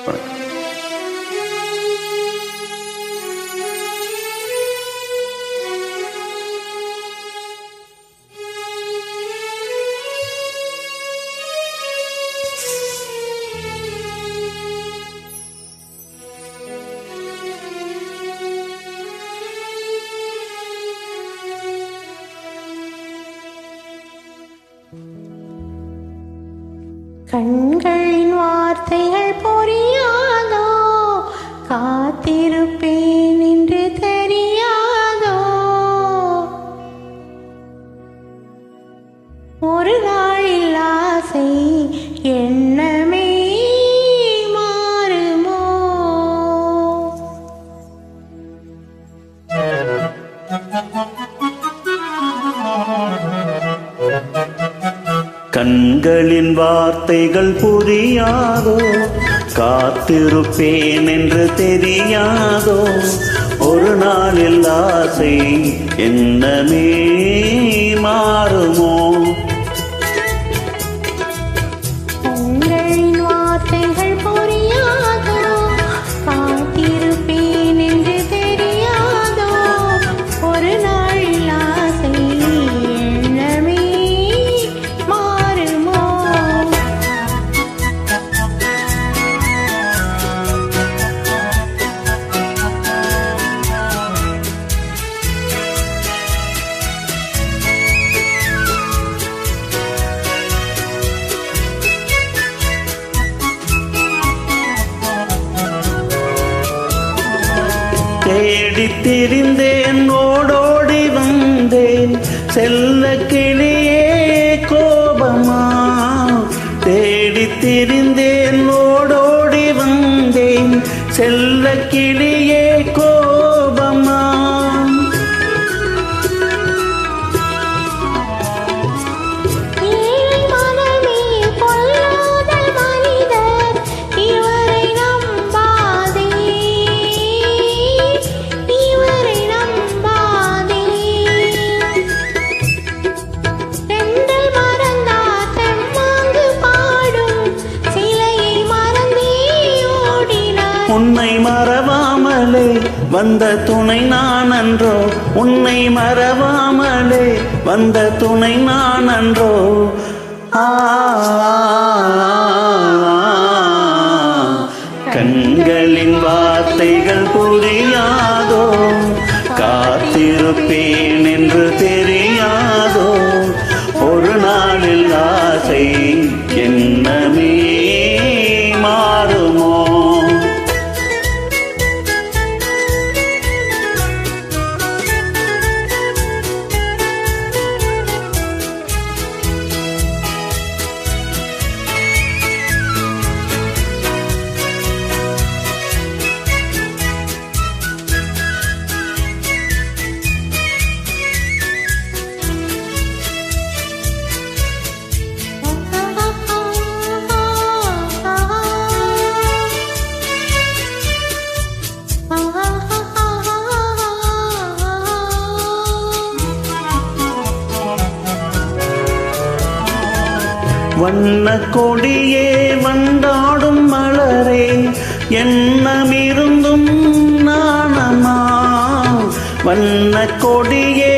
வணக்கம் கண்களின் வார்த்தைகள் பொறியாதோ காத்திருப்பேன் கண்களின் வார்த்தைகள் புரியாதோ? காத்திருப்பேன் என்று தெரியாதோ? ஒரு நாளில் ஆசை என்னமே மாறுமோ? தேடித் ஓடோடி வந்தேன். செல்ல கிளியே கோபமா? தேடித்திரிந்தேன் ஓடோடி வந்தேன். செல்ல கிளியே வந்த துணை நான் அன்றோ உன்னை மறவாமலே வந்த துணை நான் அன்றோ கண்களின் வார்த்தைகள் புரியாதோ காத்திருப்பேன் என்று தெரியாதோ ஒரு நாளில் ஆசை வண்ண கொடியே வந்தாடும் மலரே எண்ணமிருந்தும் நாணமா? வண்ண கொடியே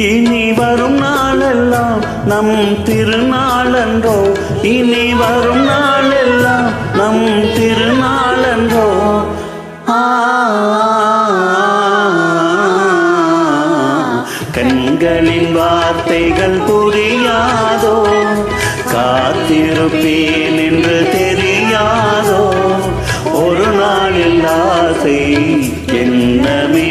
இனி வரும் நாளெல்லாம் நம் திருநாளன்றோ. இனி வரும் நாளெல்லாம் நம் திருநாளன்றோ. கண்களின் வார்த்தைகள் புரியாதோ? காத்திருப்பேன் என்று தெரியாதோ? ஒரு நாளில் ஆசை என்னவே